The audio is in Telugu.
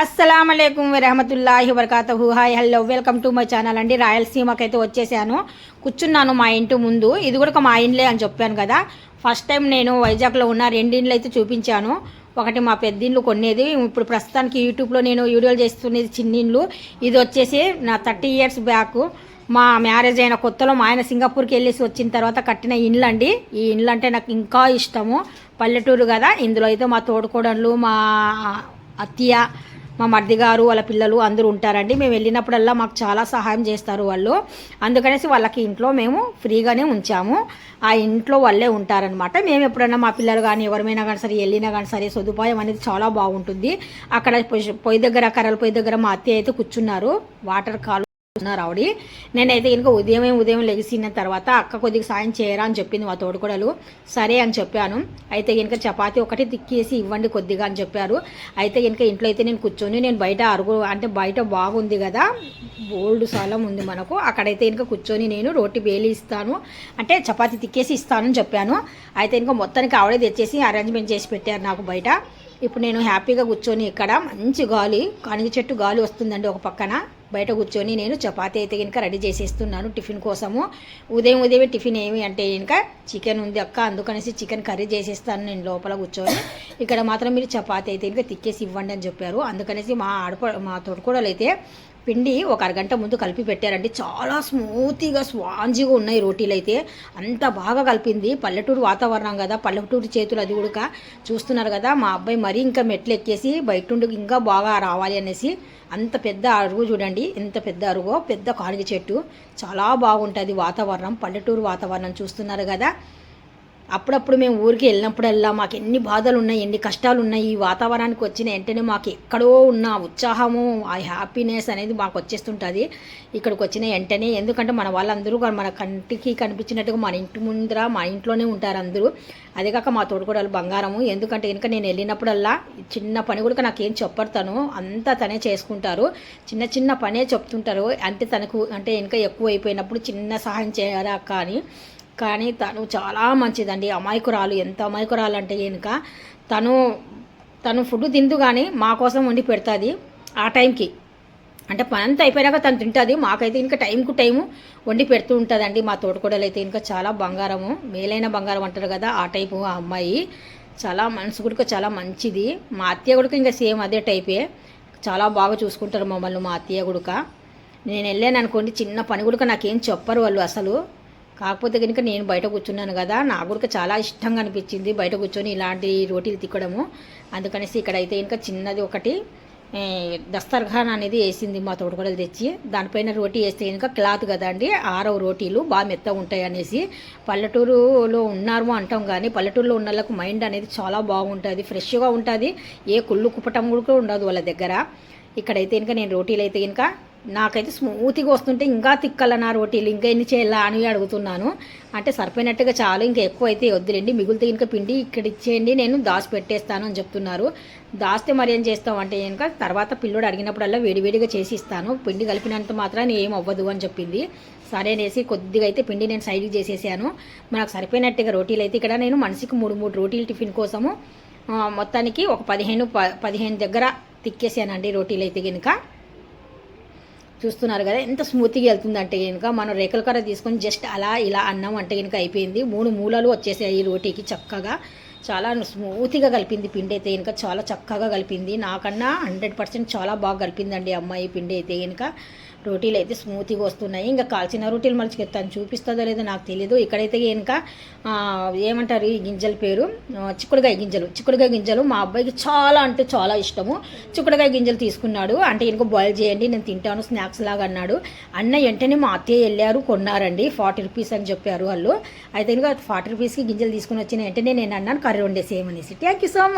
అస్సలం అయికం వరహమతుల్లాహి వరకాతహు hi hello welcome to my channel అండి రాయలసీమకైతే వచ్చేసాను. కూర్చున్నాను మా ఇంటి ముందు. ఇది కూడా ఒక మా ఇండ్లే అని చెప్పాను కదా. ఫస్ట్ టైం నేను వైజాగ్లో ఉన్న రెండిండ్లు అయితే చూపించాను. ఒకటి మా పెద్దిండ్లు కొనేది ఇప్పుడు ప్రస్తుతానికి యూట్యూబ్లో నేను వీడియోలు చేస్తున్నది చిన్నిండ్లు ఇది వచ్చేసి నా థర్టీ ఇయర్స్ బ్యాక్. మా మ్యారేజ్ అయిన కొత్తలో మా ఆయన సింగపూర్కి వెళ్ళేసి వచ్చిన తర్వాత కట్టిన ఇండ్లు అండి. ఈ ఇండ్లు అంటే నాకు ఇంకా ఇష్టము. పల్లెటూరు కదా. ఇందులో అయితే మా తోడుకోడళ్ళు మా అత్తయ్య మా మర్ది గారు వాళ్ళ పిల్లలు అందరూ ఉంటారండి. మేము వెళ్ళినప్పుడల్లా మాకు చాలా సహాయం చేస్తారు వాళ్ళు. అందుకనేసి వాళ్ళకి ఇంట్లో మేము ఫ్రీగానే ఉంచాము. ఆ ఇంట్లో వాళ్ళే ఉంటారనమాట మేము ఎప్పుడన్నా మా పిల్లలు కానీ ఎవరిమైనా కానీ సరే వెళ్ళినా కానీ సరే సదుపాయం అనేది చాలా బాగుంటుంది. అక్కడ పొయ్యి- పొయ్యి దగ్గర కర్రల పొయ్యి దగ్గర మా అత్తయ్య అయితే కూర్చున్నారు. వాటర్ కాలు ఉన్నారు ఆవిడ నేనైతే ఇంకా ఉదయమే ఉదయం లెగిసిన తర్వాత అక్క కొద్దిగా సాయం చేయరా అని చెప్పింది మా తోడుకోడలు. సరే అని చెప్పాను. అయితే కనుక చపాతి ఒకటి తిక్కేసి ఇవ్వండి కొద్దిగా అని చెప్పారు. అయితే కనుక ఇంట్లో అయితే నేను కూర్చొని నేను బయట అరుగు అంటే బయట బాగుంది కదా బోల్డ్ స్థలం ఉంది మనకు. అక్కడైతే ఇంకా కూర్చొని నేను రోటి వేలి ఇస్తాను. అంటే చపాతి తిక్కేసి ఇస్తానని చెప్పాను. అయితే ఇంకా మొత్తానికి ఆవిడే తెచ్చేసి అరేంజ్మెంట్ చేసి పెట్టారు నాకు బయట. ఇప్పుడు నేను హ్యాపీగా కూర్చొని ఇక్కడ మంచి గాలి కనిగి చెట్టు గాలి వస్తుందండి ఒక పక్కన. బయట కూర్చొని నేను చపాతీ అయితే కనుక రెడీ చేసేస్తున్నాను టిఫిన్ కోసము. ఉదయం ఉదయం టిఫిన్ ఏమి అంటే కనుక చికెన్ ఉంది అక్క అందుకనేసి చికెన్ కర్రీ చేసేస్తాను నేను లోపల కూర్చొని. ఇక్కడ మాత్రం మీరు చపాతీ అయితే కనుక తిక్కేసి ఇవ్వండి అని చెప్పారు. అందుకనేసి మా ఆడప మా తోడుకోడలు అయితే పిండి ఒక అరగంట ముందు కలిపి పెట్టారండి. చాలా స్మూతీగా స్వాంజీగా ఉన్నాయి రోటీలు అయితే అంత బాగా కలిపింది. పల్లెటూరు వాతావరణం కదా పల్లెటూరు చేతులు అది ఉడక చూస్తున్నారు కదా. మా అబ్బాయి మరీ ఇంకా మెట్లు ఎక్కేసి బయట నుండి ఇంకా బాగా రావాలి అనేసి అంత పెద్ద అరుగు చూడండి. ఎంత పెద్ద అరుగో పెద్ద కానుగ చెట్టు. చాలా బాగుంటుంది వాతావరణం. పల్లెటూరు వాతావరణం చూస్తున్నారు కదా. అప్పుడప్పుడు మేము ఊరికి వెళ్ళినప్పుడల్లా మాకు ఎన్ని బాధలు ఉన్నాయి ఎన్ని కష్టాలు ఉన్నాయి ఈ వాతావరణానికి వచ్చిన వెంటనే మాకు ఎక్కడో ఉన్న ఉత్సాహము ఆ హ్యాపీనెస్ అనేది మాకు వచ్చేస్తుంటుంది. ఇక్కడికి వచ్చిన వెంటనే ఎందుకంటే మన వాళ్ళందరూ మన కంటికి కనిపించినట్టుగా మన ఇంటి ముందర మా ఇంట్లోనే ఉంటారు అందరూ. అదే కాక మా తోడుకోడలు బంగారము. ఎందుకంటే కనుక నేను వెళ్ళినప్పుడల్లా చిన్న పని కూడా నాకేం చెప్పరు తను అంతా తనే చేసుకుంటారు. చిన్న చిన్న పనే చెప్తుంటారు. అంటే తనకు అంటే ఇంకా ఎక్కువ అయిపోయినప్పుడు చిన్న సహాయం చేయరా కానీ కానీ తను చాలా మంచిదండి. అమాయకురాలు. ఎంత అమాయకురాలు అంటే కనుక తను తను ఫుడ్ తిందు కానీ మా కోసం వండి పెడుతుంది ఆ టైంకి. అంటే పని అంతా తను తింటుంది. మాకైతే ఇంకా టైంకు టైము వండి పెడుతూ ఉంటుందండి మా తోటకూడలు అయితే ఇంకా చాలా బంగారము మేలైన బంగారం అంటారు కదా ఆ టైపు ఆ అమ్మాయి. చాలా మనసు కూడా చాలా మంచిది. మా అత్తయ్య కూడా ఇంకా సేమ్ అదే టైపే. చాలా బాగా చూసుకుంటారు మమ్మల్ని మా అత్తయ్య గుడక. నేను వెళ్ళాను అనుకోండి చిన్న పని కూడా నాకేం చెప్పరు వాళ్ళు అసలు. కాకపోతే కనుక నేను బయట కూర్చున్నాను కదా నాకు కూడా చాలా ఇష్టంగా అనిపించింది బయట కూర్చొని ఇలాంటి రోటీలు తిక్కడము. అందుకనేసి ఇక్కడైతే ఇంకా చిన్నది ఒకటి దస్తర్ఖాన్ అనేది వేసింది మా తోటకూడలు తెచ్చి. దానిపైన రోటీ వేస్తే కనుక క్లాత్ కదా అండి ఆరవ రోటీలు బాగా మెత్తగా ఉంటాయి అనేసి. పల్లెటూరులో ఉన్నారు అంటాం కానీ పల్లెటూరులో ఉన్న వాళ్ళకు మైండ్ అనేది చాలా బాగుంటుంది ఫ్రెష్గా ఉంటుంది. ఏ కుళ్ళు కుప్పటం కూడా ఉండదు వాళ్ళ దగ్గర. ఇక్కడైతే ఇంకా నేను రోటీలు అయితే కనుక నాకైతే స్మూత్గా వస్తుంటే ఇంకా తిక్కల నా రోటీలు. ఇంకా ఎన్ని చేయాలా అని అడుగుతున్నాను. అంటే సరిపోయినట్టుగా చాలు ఇంకా ఎక్కువ అయితే వద్దులేండి. మిగులుతే ఇంకా పిండి ఇక్కడ ఇచ్చేయండి. నేను దాచి పెట్టేస్తాను అని చెప్తున్నారు. దాస్తే మరి ఏం చేస్తాం అంటే కనుక తర్వాత పిల్లోడు అడిగినప్పుడల్లా వేడివేడిగా చేసి ఇస్తాను. పిండి కలిపినంత మాత్రం ఏం అవ్వదు అని చెప్పింది. సరే అనేసి కొద్దిగా అయితే పిండి నేను సైడ్కి చేసేసాను. మనకు సరిపోయినట్టుగా రోటీలు అయితే ఇక్కడ నేను మనిషికి మూడు మూడు రోటీలు టిఫిన్ కోసము మొత్తానికి ఒక పదిహేను ప పదిహేను దగ్గర తిక్కేసానండి రోటీలు అయితే కనుక చూస్తున్నారు కదా ఎంత స్మూత్గా వెళ్తుందంటే కనుక మనం రేకుల కర్ర తీసుకొని జస్ట్ అలా ఇలా అన్నం అంటే కనుక అయిపోయింది. మూడు మూలలు వచ్చేసాయి ఈ రోటీకి చక్కగా. చాలా స్మూత్గా కలిపింది పిండి అయితే కనుక చాలా చక్కగా కలిపింది. నాకన్నా హండ్రెడ్ పర్సెంట్ చాలా బాగా కలిపిందండి అమ్మాయి పిండి అయితే కనుక రోటీలు అయితే స్మూత్గా వస్తున్నాయి. ఇంకా కాల్చిన రోటీలు మళ్ళీ తను చూపిస్తుందో లేదో నాకు తెలియదు ఇక్కడైతే కనుక ఏమంటారు ఈ గింజల పేరు? చిక్కుడుగాయ చిక్కుడుకాయ గింజలు. చిక్కుడుకాయ గింజలు మా అబ్బాయికి చాలా అంటే చాలా ఇష్టము. చిక్కుడుకాయ గింజలు తీసుకున్నాడు. అంటే ఇంకో బాయిల్ చేయండి నేను తింటాను స్నాక్స్ లాగా అన్నాడు. అన్న వెంటనే మా అత్తయ్య వెళ్ళారు కొన్నారండి. ఫార్టీ రూపీస్ అని చెప్పారు వాళ్ళు. అయితే ఇంకా ఫార్టీ రూపీస్కి గింజలు తీసుకుని వచ్చిన వెంటనే నేను అన్నాను ആരോണിന്റെ സേമ നിസ് താങ്ക് യു സോ മച്ച്